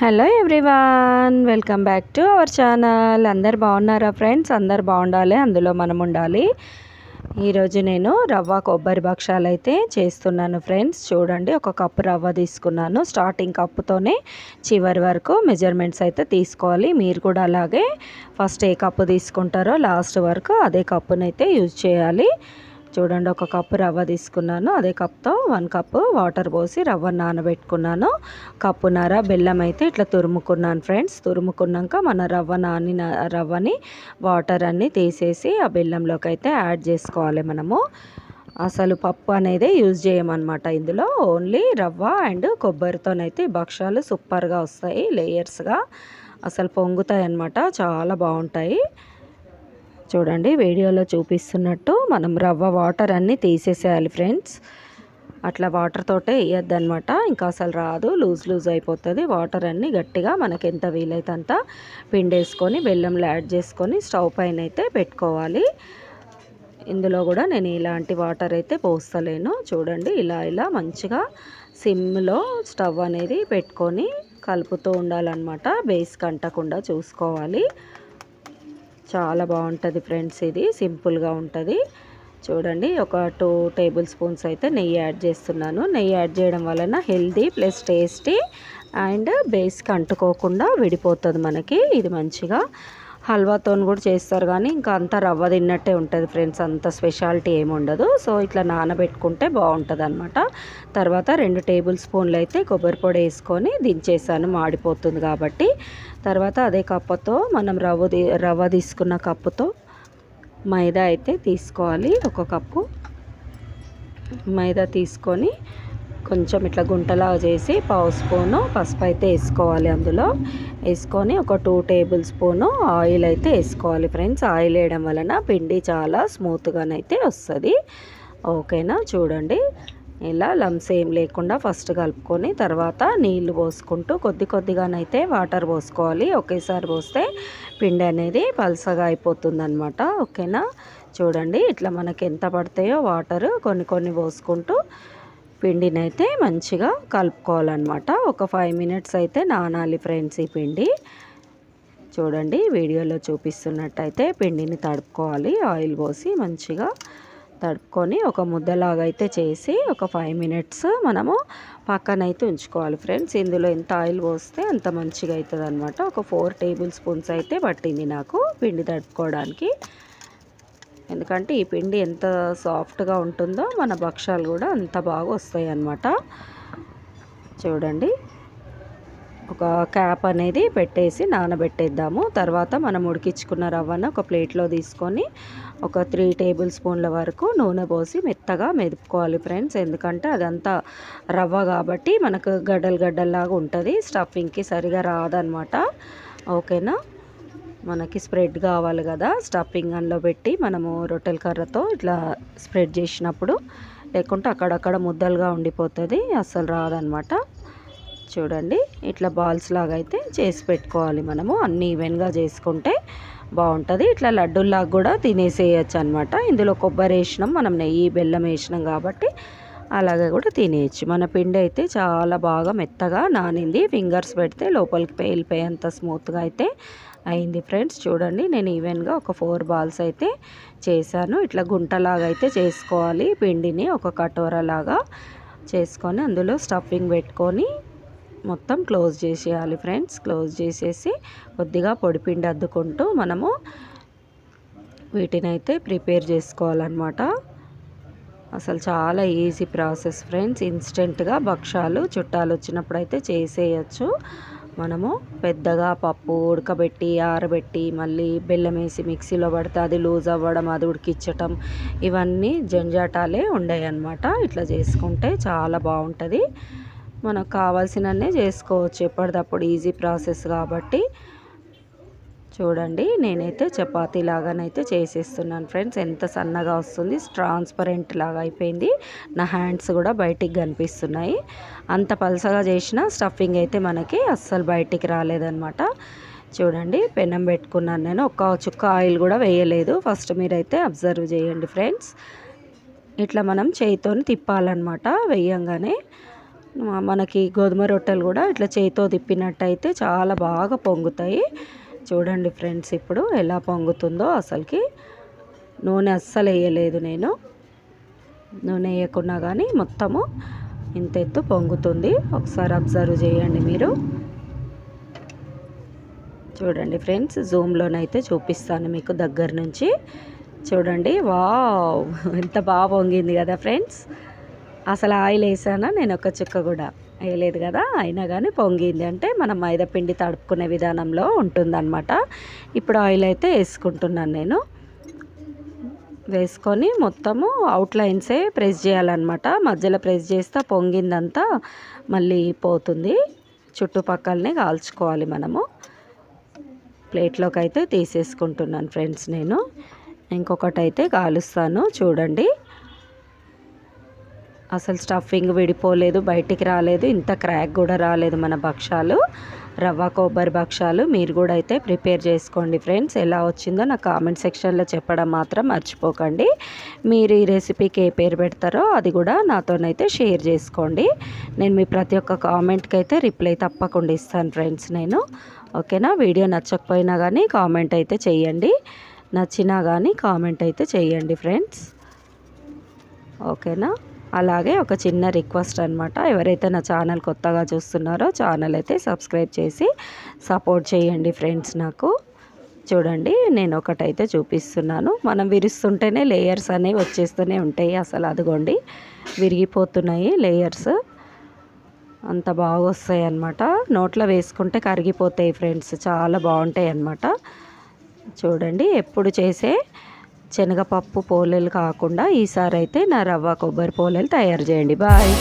Hello everyone welcome back to our channel. అందరు బాగున్నారా friends? అందరు బాగుండాలి అందులో మనం ఉండాలి. ఈరోజు నేను రవ్వ కొబ్బరి భక్షాలు అయితే చేస్తున్నాను ఫ్రెండ్స్. చూడండి ఒక కప్పు రవ్వ తీసుకున్నాను. స్టార్టింగ్ కప్పుతోనే చివరి వరకు మెజర్మెంట్స్ అయితే తీసుకోవాలి. మీరు కూడా అలాగే ఫస్ట్ ఏ కప్పు తీసుకుంటారో లాస్ట్ వరకు అదే కప్పునైతే యూజ్ చేయాలి. చూడండి ఒక కప్పు రవ్వ తీసుకున్నాను. అదే కప్తో వన్ కప్పు వాటర్ పోసి రవ్వ నానబెట్టుకున్నాను. కప్పున్నర బెల్లం అయితే ఇట్లా తురుముకున్నాను ఫ్రెండ్స్. తురుముకున్నాక మన రవ్వ నాని రవ్వని వాటర్ అన్నీ తీసేసి ఆ బెల్లంలోకి అయితే యాడ్ చేసుకోవాలి మనము. అసలు పప్పు అనేది యూజ్ చేయమన్నమాట ఇందులో. ఓన్లీ రవ్వ అండ్ కొబ్బరితోనైతే భక్ష్యాలు సూపర్గా వస్తాయి లేయర్స్గా. అసలు పొంగుతాయి అన్నమాట చాలా బాగుంటాయి. చూడండి వీడియోలో చూపిస్తున్నట్టు మనం రవ్వ వాటర్ అన్నీ తీసేసేయాలి ఫ్రెండ్స్. అట్లా వాటర్ తోటే వేయద్దనమాట ఇంకా అసలు రాదు లూజ్ లూజ్ అయిపోతుంది. వాటర్ అన్నీ గట్టిగా మనకి ఎంత వీలైతే అంత పిండేసుకొని బెల్లంలో యాడ్ చేసుకొని స్టవ్ పైన అయితే పెట్టుకోవాలి. ఇందులో కూడా నేను ఇలాంటి వాటర్ అయితే పోస్తలేను. చూడండి ఇలా ఇలా మంచిగా సిమ్లో స్టవ్ అనేది పెట్టుకొని కలుపుతూ ఉండాలన్నమాట. బేస్ కంటకుండా చూసుకోవాలి. చాలా బాగుంటుంది ఫ్రెండ్స్ ఇది. సింపుల్గా ఉంటుంది. చూడండి ఒక టూ టేబుల్ స్పూన్స్ అయితే నెయ్యి యాడ్ చేస్తున్నాను. నెయ్యి యాడ్ చేయడం వలన హెల్దీ ప్లస్ టేస్టీ అండ్ బేస్కి అంటుకోకుండా విడిపోతుంది మనకి. ఇది మంచిగా హల్వాతో కూడా చేస్తారు కానీ ఇంకా అంత రవ్వ తిన్నట్టే ఉంటుంది ఫ్రెండ్స్. అంత స్పెషాలిటీ ఏమి ఉండదు. సో ఇట్లా నానబెట్టుకుంటే బాగుంటుంది అనమాట తర్వాత రెండు టేబుల్ స్పూన్లు అయితే కొబ్బరి పొడి వేసుకొని దించేసాను. మాడిపోతుంది కాబట్టి. తర్వాత అదే కప్పుతో మనం రవ్వ రవ్వ తీసుకున్న కప్పుతో మైదా అయితే తీసుకోవాలి. ఒక కప్పు మైదా తీసుకొని కొంచెం ఇట్లా గుంటలాగా చేసి పావు స్పూను పసుపు అయితే వేసుకోవాలి అందులో. వేసుకొని ఒక టూ టేబుల్ స్పూను ఆయిల్ అయితే వేసుకోవాలి ఫ్రెండ్స్. ఆయిల్ వేయడం వలన పిండి చాలా స్మూత్గానైతే వస్తుంది. ఓకేనా? చూడండి. ఇలా లమ్స్ ఏం లేకుండా ఫస్ట్ కలుపుకొని తర్వాత నీళ్ళు పోసుకుంటూ కొద్ది కొద్దిగానైతే వాటర్ పోసుకోవాలి. ఒకేసారి పోస్తే పిండి అనేది పలసగా అయిపోతుంది అనమాట ఓకేనా? చూడండి ఇట్లా మనకి ఎంత పడతాయో వాటర్ కొన్ని కొన్ని పోసుకుంటూ పిండిని అయితే మంచిగా కలుపుకోవాలన్నమాట. ఒక ఫైవ్ మినిట్స్ అయితే నానాలి ఫ్రెండ్స్ ఈ పిండి. చూడండి వీడియోలో చూపిస్తున్నట్టయితే పిండిని తడుపుకోవాలి. ఆయిల్ పోసి మంచిగా తడుపుకొని ఒక ముద్దలాగా అయితే చేసి ఒక ఫైవ్ మినిట్స్ మనము పక్కనైతే ఉంచుకోవాలి ఫ్రెండ్స్ ఇందులో ఎంత ఆయిల్ పోస్తే అంత మంచిగా అవుతుంది అనమాట ఒక ఫోర్ టేబుల్ స్పూన్స్ అయితే పట్టింది నాకు పిండి తడుపుకోవడానికి. ఎందుకంటే ఈ పిండి ఎంత సాఫ్ట్గా ఉంటుందో మన భక్షాలు కూడా అంత బాగా వస్తాయి అన్నమాట చూడండి. ఒక క్యాప్ అనేది పెట్టేసి నానబెట్టేద్దాము. తర్వాత మనం ఉడికించుకున్న రవ్వను ఒక ప్లేట్లో తీసుకొని ఒక త్రీ టేబుల్ స్పూన్ల వరకు నూనె పోసి మెత్తగా మెదుపుకోవాలి ఫ్రెండ్స్. ఎందుకంటే అదంతా రవ్వ కాబట్టి మనకు గడ్డలు గడ్డల్లాగా ఉంటుంది. స్టఫింగ్కి సరిగా రాదనమాట. ఓకేనా? మనకి స్ప్రెడ్ కావాలి కదా. స్టఫింగ్ అందులో పెట్టి మనము రొట్టెల కర్రతో ఇట్లా స్ప్రెడ్ చేసినప్పుడు లేకుంటే అక్కడక్కడ ముద్దలుగా ఉండిపోతుంది. అస్సలు రాదనమాట. చూడండి ఇట్లా బాల్స్ లాగా అయితే చేసి పెట్టుకోవాలి మనము. అన్నీ ఈవెన్గా చేసుకుంటే బాగుంటుంది. ఇట్లా లడ్డూల్లాగా కూడా తినేసేయచ్చు అనమాట ఇందులో కొబ్బరి వేసినాం మనం నెయ్యి బెల్లం వేసినాం కాబట్టి అలాగే కూడా తినేయచ్చు. మన పిండి అయితే చాలా బాగా మెత్తగా నానింది. ఫింగర్స్ పెడితే లోపలికి పేలిపోయేంత స్మూత్గా అయితే అయింది ఫ్రెండ్స్. చూడండి నేను ఈవెన్గా ఒక ఫోర్ బాల్స్ అయితే చేశాను. ఇట్లా గుంటలాగా అయితే చేసుకోవాలి. పిండిని ఒక కటోరలాగా చేసుకొని అందులో స్టఫింగ్ పెట్టుకొని మొత్తం క్లోజ్ చేసేయాలి ఫ్రెండ్స్. క్లోజ్ చేసేసి కొద్దిగా పొడిపిండి అద్దుకుంటూ మనము వీటిని అయితే ప్రిపేర్ చేసుకోవాలన్నమాట. అసలు చాలా ఈజీ ప్రాసెస్ ఫ్రెండ్స్. ఇన్స్టెంట్గా భక్షాలు చుట్టాలు వచ్చినప్పుడు అయితే చేసేయచ్చు. మనము పెద్దగా పప్పు ఉడకబెట్టి ఆరబెట్టి మళ్ళీ బెల్లం వేసి మిక్సీలో పడితే అది లూజ్ అవ్వడం అది ఉడికిచ్చటం ఇవన్నీ జంజాటాలే ఉండవు అనమాట ఇట్లా చేసుకుంటే చాలా బాగుంటుంది. మనకు కావాల్సినన్నే చేసుకోవచ్చు. ఎప్పటిదప్పుడు ఈజీ ప్రాసెస్ కాబట్టి. చూడండి నేనైతే చపాతీ లాగానైతే చేసేస్తున్నాను ఫ్రెండ్స్. ఎంత సన్నగా వస్తుంది ట్రాన్స్పరెంట్ లాగా అయిపోయింది. నా హ్యాండ్స్ కూడా బయటికి కనిపిస్తున్నాయి. అంత పలసగా చేసిన స్టఫింగ్ అయితే మనకి అస్సలు బయటికి రాలేదనమాట చూడండి పెనం పెట్టుకున్నాను నేను. ఒక్క చుక్క ఆయిల్ కూడా వేయలేదు. ఫస్ట్ మీరైతే అబ్జర్వ్ చేయండి ఫ్రెండ్స్. ఇట్లా మనం చేయితో తిప్పాలన్నమాట వేయంగానే. మనకి గోధుమ రొట్టెలు కూడా ఇట్లా చేతితో తిప్పినట్టయితే చాలా బాగా పొంగుతాయి. చూడండి ఫ్రెండ్స్ ఇప్పుడు ఎలా పొంగుతుందో అసలుకి. నూనె అస్సలు వేయలేదు నేను. నూనె వేయకున్నా కానీ మొత్తము ఇంత ఎత్తు పొంగుతుంది. ఒకసారి అబ్జర్వ్ చేయండి మీరు. చూడండి ఫ్రెండ్స్ జూమ్లోనైతే చూపిస్తాను మీకు దగ్గర నుంచి. చూడండి వావ్ ఎంత బాగా పొంగింది కదా ఫ్రెండ్స్. అసలు ఆయిల్ వేసానా? నేను ఒక చుక్క కూడా వేయలేదు కదా. అయినా కానీ పొంగింది. అంటే మనం మైదా పిండి తడుపుకునే విధానంలో ఉంటుందన్నమాట. ఇప్పుడు ఆయిల్ అయితే వేసుకుంటున్నాను నేను. వేసుకొని మొత్తము అవుట్లైన్సే ప్రెస్ చేయాలన్నమాట. మధ్యలో ప్రెస్ చేస్తే పొంగిందంతా మళ్ళీ పోతుంది. చుట్టుపక్కలనే కాల్చుకోవాలి మనము. ప్లేట్లోకి అయితే తీసేసుకుంటున్నాను ఫ్రెండ్స్ నేను. ఇంకొకటి అయితే కాలుస్తాను. చూడండి. అసలు స్టఫింగ్ విడిపోలేదు బయటికి రాలేదు. ఇంత క్రాక్ కూడా రాలేదు మన భక్షాలు రవ్వ కొబ్బరి భక్షాలు మీరు కూడా అయితే ప్రిపేర్ చేసుకోండి ఫ్రెండ్స్. ఎలా వచ్చిందో నా కామెంట్ సెక్షన్లో చెప్పడం మాత్రం మర్చిపోకండి. మీరు ఈ రెసిపీకి ఏ పేరు పెడతారో అది కూడా నాతోనైతే షేర్ చేసుకోండి. నేను మీ ప్రతి ఒక్క కామెంట్కి అయితే రిప్లై తప్పకుండా ఇస్తాను ఫ్రెండ్స్ నేను. ఓకేనా? వీడియో నచ్చకపోయినా కానీ కామెంట్ అయితే చేయండి. నచ్చినా కానీ కామెంట్ అయితే చేయండి ఫ్రెండ్స్. ఓకేనా? అలాగే ఒక చిన్న రిక్వెస్ట్ అనమాట ఎవరైతే నా ఛానల్ కొత్తగా చూస్తున్నారో ఛానల్ అయితే సబ్స్క్రైబ్ చేసి సపోర్ట్ చేయండి ఫ్రెండ్స్ నాకు. చూడండి నేను ఒకటైతే చూపిస్తున్నాను. మనం విరుస్తుంటేనే లేయర్స్ అనేవి వచ్చేస్తూనే ఉంటాయి అసలు అదిగోండి. విరిగిపోతున్నాయి లేయర్స్. అంత బాగా వస్తాయి అన్నమాట. నోట్లో వేసుకుంటే కరిగిపోతాయి ఫ్రెండ్స్. చాలా బాగుంటాయి అన్నమాట. చూడండి ఎప్పుడు చేసే శనగపప్పు పోలేలు కాకుండా ఈసారి అయితే నా రవ్వ కొబ్బరి పోలేలు తయారు చేయండి. బాయ్.